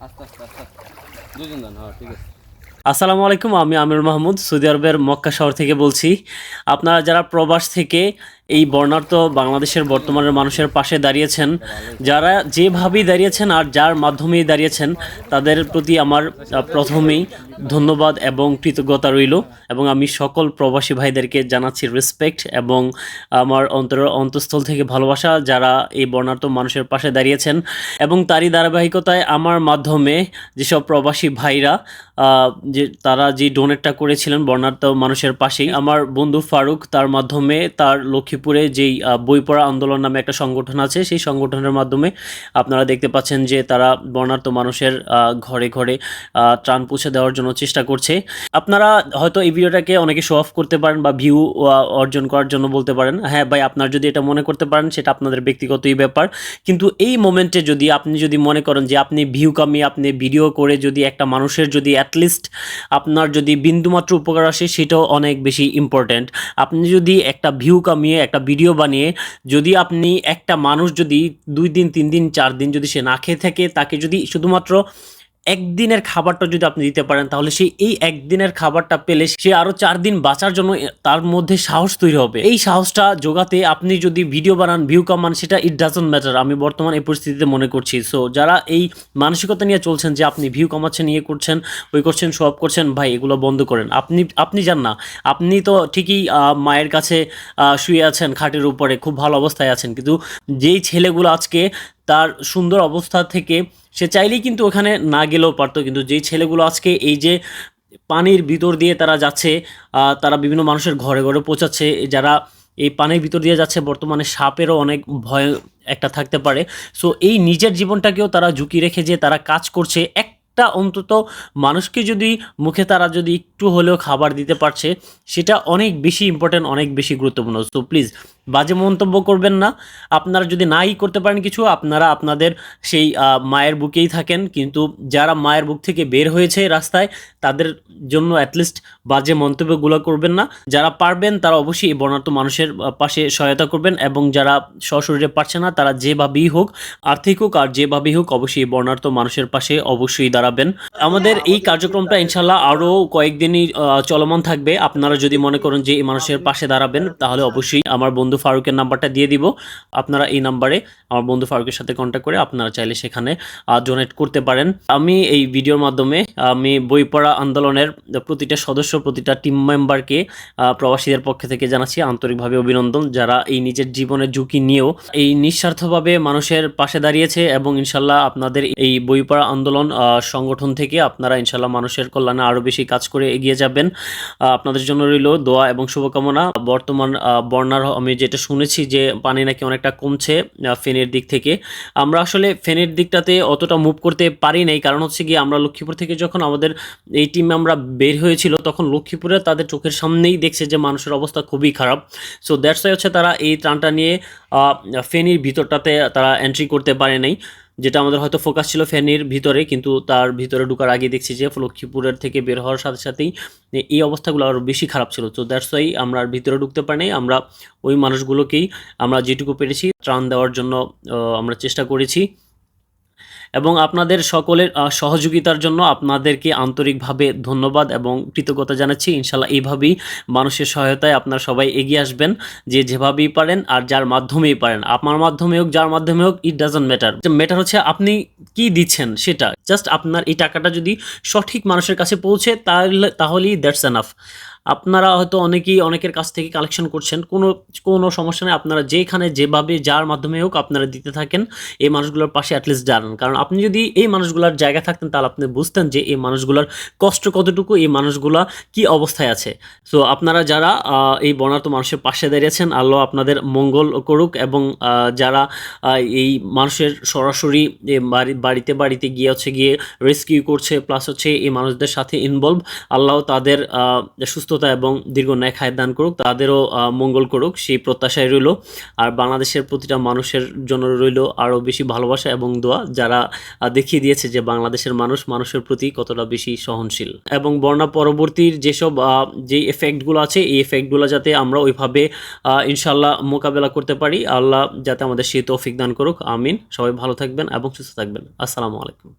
হ্যাঁ ঠিক আছে। আসসালামু আলাইকুম, আমি আমির মাহমুদ, সৌদি আরবের মক্কা শহর থেকে বলছি। আপনারা যারা প্রবাস থেকে এই বর্ণাঢ্য বাংলাদেশের বর্তমানের মানুষের পাশে দাঁড়িয়েছেন। যারা যেভাবেই দাঁড়িয়েছেন আর যার মাধ্যমেই দাঁড়িয়েছেন, তাদের প্রতি আমার প্রথমেই ধন্যবাদ এবং কৃতজ্ঞতা রইল এবং আমি সকল প্রবাসী ভাইদেরকে জানাচ্ছি রেসপেক্ট এবং আমার অন্তর অন্তঃস্থল থেকে ভালোবাসা যারা এই বর্ণার্থ মানুষের পাশে দাঁড়িয়েছেন এবং তারই ধারাবাহিকতায় আমার মাধ্যমে যেসব প্রবাসী ভাইরা যে তারা যে ডোনেটটা করেছিলেন বর্ণার্থ মানুষের পাশেই, আমার বন্ধু ফারুক তার মাধ্যমে তার লক্ষ্মীপুরে যেই বই পড়া আন্দোলন নামে একটা সংগঠন আছে, সেই সংগঠনের মাধ্যমে আপনারা দেখতে পাচ্ছেন যে তারা বর্ণাঢ্য মানুষের ঘরে ঘরে ত্রাণ পৌঁছে দেওয়ার জন্য চেষ্টা করছে। আপনারা হয়তো এই ভিডিওটাকে অনেকে শো অফ করতে পারেন বা ভিউ অর্জন করার জন্য বলতে পারেন। হ্যাঁ ভাই, আপনার যদি এটা মনে করতে পারেন, সেটা আপনাদের ব্যক্তিগতই ব্যাপার। কিন্তু এই মোমেন্টে যদি আপনি যদি মনে করেন যে আপনি ভিউ কামিয়ে, আপনি ভিডিও করে যদি একটা মানুষের যদি অ্যাটলিস্ট আপনার যদি বিন্দুমাত্র উপকার আসে, সেটাও অনেক বেশি ইম্পর্ট্যান্ট আপনি যদি একটা ভিউ কামিয়ে একটা ভিডিও বানিয়ে যদি আপনি একটা মানুষ যদি দুই দিন, তিন দিন, চার দিন যদি সে না খেয়ে থাকে, তাকে যদি শুধুমাত্র একদিনের খাবারটা যদি আপনি দিতে পারেন, তাহলে সে এই একদিনের খাবারটা পেলে সে আরও চার দিন বাঁচার জন্য তার মধ্যে সাহস তৈরি হবে। এই সাহসটা যোগাতে আপনি যদি ভিডিও বানান ভিউ কামান, সেটা ইট ডাজন্ট ম্যাটার আমি বর্তমান এই পরিস্থিতিতে মনে করছি। সো যারা এই মানসিকতা নিয়ে চলছেন, যে আপনি ভিউ কামাচ্ছেন ইয়ে করছেন, ওই করছেন সব করছেন, ভাই, এগুলো বন্ধ করেন। আপনি আপনি যান না। আপনি তো ঠিকই মায়ের কাছে শুয়ে আছেন, খাটের উপরে, খুব ভালো অবস্থায় আছেন। কিন্তু যেই ছেলেগুলো আজকে তার সুন্দর অবস্থা থেকে সে চাইলেই কিন্তু ওখানে না গেলেও পারতো। কিন্তু যেই ছেলেগুলো আজকে এই যে পানির ভিতর দিয়ে তারা যাচ্ছে তারা বিভিন্ন মানুষের ঘরে ঘরে পৌঁছাচ্ছে, যারা এই পানির ভিতর দিয়ে যাচ্ছে বর্তমানে সাপেরও অনেক ভয় একটা থাকতে পারে। সো এই নিজের জীবনটাকেও তারা ঝুঁকি রেখে যে তারা কাজ করছে একটা অন্তত মানুষকে যদি মুখে তারা যদি একটু হলেও খাবার দিতে পারছে, সেটা অনেক বেশি ইম্পর্ট্যান্ট অনেক বেশি গুরুত্বপূর্ণ। সো প্লিজ বাজে মন্তব্য করবেন না। আপনারা যদি নাই করতে পারেন কিছু, আপনারা আপনাদের সেই মায়ের বুকেই থাকেন। কিন্তু যারা মায়ের বুক থেকে বের হয়েছে রাস্তায়, তাদের জন্য অ্যাটলিস্ট বাজে মন্তব্যগুলো করবেন না। যারা পারবেন, তারা অবশ্যই এই বর্ণাঢ্য মানুষের পাশে সহায়তা করবেন এবং যারা সশরীরে পারছে না, তারা যেভাবেই হোক, আর্থিক হোক আর যেভাবেই হোক, অবশ্যই বর্ণাঢ্য মানুষের পাশে অবশ্যই দাঁড়াবেন আমাদের এই কার্যক্রমটা ইনশাল্লাহ আরও কয়েকদিনই চলমান থাকবে। আপনারা যদি মনে করেন যে এই মানুষের পাশে দাঁড়াবেন, তাহলে অবশ্যই আমার বন্ধু ফারুকের নাম্বারটা দিয়ে দিব। আপনারা এই নাম্বারে আমার বন্ধু ফারুকের সাথে কন্ট্যাক্ট করে আপনারা চাইলে সেখানে ডোনেট করতে পারেন। আমি এই ভিডিওর মাধ্যমে, আমি বই পড়া আন্দোলনের প্রতিটা সদস্য, প্রতিটা টিম মেম্বারকে প্রবাসীদের পক্ষ থেকে জানাচ্ছি আন্তরিকভাবে অভিনন্দন। যারা এই নিজের জীবনের ঝুঁকি নিয়েও এই নিঃস্বার্থভাবে মানুষের পাশে দাঁড়িয়েছে এবং ইনশাল্লাহ আপনাদের এই বই পড়া আন্দোলন সংগঠন থেকে আপনারা ইনশাল্লাহ মানুষের কল্যাণে আরও বেশি কাজ করে এগিয়ে যাবেন। আপনাদের জন্য রইল দোয়া এবং শুভকামনা। বর্তমান বন্যার, আমি যেটা শুনেছি যে পানি নাকি অনেকটা কমছে ফেনের দিক থেকে। আমরা আসলে ফেনের দিকটাতে অতটা মুভ করতে পারি নাই। কারণ হচ্ছে গিয়ে আমরা লক্ষ্মীপুর থেকে যখন আমাদের এই টিমে আমরা বের হয়েছিল, তখন লক্ষ্মীপুরে তাদের চোখের সামনেই দেখছে যে মানুষের অবস্থা খুবই খারাপ। সো দ্যাটস হচ্ছে তারা এই ত্রাণটা নিয়ে ফেনীর ভিতরটাতে তারা এন্ট্রি করতে পারে নাই। যেটা আমাদের হয়তো ফোকাস ছিল ফেনীর ভিতরে, কিন্তু তার ভিতরে ঢুকার আগে দেখছি যে লক্ষ্মীপুরের থেকে বের হওয়ার সাথে সাথেই এই অবস্থাগুলো আরও বেশি খারাপ ছিল। তো দ্যাটস ওয়াই আমরা আর ভিতরে ঢুকতে পারিনি আমরা ওই মানুষগুলোকেই আমরা যেটুকু পেরেছি ত্রাণ দেওয়ার জন্য আমরা চেষ্টা করেছি। এবং আপনাদের সকলের সহযোগিতার জন্য আপনাদেরকে আন্তরিকভাবে ধন্যবাদ এবং কৃতজ্ঞতা জানাচ্ছি। ইনশাল্লাহ এইভাবেই মানুষের সহায়তায় আপনারা সবাই এগিয়ে আসবেন, যে যেভাবেই পারেন আর যার মাধ্যমেই পারেন। আপনার মাধ্যমে হোক, যার মাধ্যমে হোক ইট ডাজন্ট ম্যাটার ম্যাটার হচ্ছে আপনি কি দিচ্ছেন সেটা। জাস্ট আপনার এই টাকাটা যদি সঠিক মানুষের কাছে পৌঁছে, তাহলে, তাহলেই দ্যাটস এনাফ আপনারা হয়তো অনেকেই অনেকের কাছ থেকে কালেকশন করছেন। কোনো কোনো সমস্যা নেই। আপনারা যেখানে যেভাবে যার মাধ্যমে হোক আপনারা দিতে থাকেন। এই মানুষগুলোর পাশে অ্যাটলিস্ট দাঁড়ান। কারণ আপনি যদি এই মানুষগুলোর জায়গা থাকতেন তাহলে আপনি বুঝতেন যে এই মানুষগুলোর কষ্ট কতটুকু এই মানুষগুলা কি অবস্থায় আছে। সো আপনারা যারা এই বর্ণাঢ্য মানুষের পাশে দাঁড়িয়েছেন আল্লাহ আপনাদের মঙ্গল করুক এবং যারা এই মানুষের সরাসরি বাড়িতে বাড়িতে গিয়ে হচ্ছে গিয়ে রেস্কিউ করছে প্লাস হচ্ছে এই মানুষদের সাথে ইনভলভ আল্লাহ তাদের আহ, সুস্থতা এবং দীর্ঘ ন্যায় খায় দান করুক, তাদেরও মঙ্গল করুক, সেই প্রত্যাশায় রইল। আর বাংলাদেশের প্রতিটা মানুষের জন্য রইল আরও বেশি ভালোবাসা এবং দোয়া, যারা দেখিয়ে দিয়েছে যে বাংলাদেশের মানুষ মানুষের প্রতি কতটা বেশি সহনশীল। এবং বন্যা পরবর্তীর যেসব যে এফেক্টগুলো আছে, এই এফেক্টগুলো যাতে আমরা ওইভাবে ইনশাল্লাহ মোকাবেলা করতে পারি, আল্লাহ যাতে আমাদের সেই তৌফিক দান করুক, আমিন। সবাই ভালো থাকবেন এবং সুস্থ থাকবেন। আসসালামু আলাইকুম।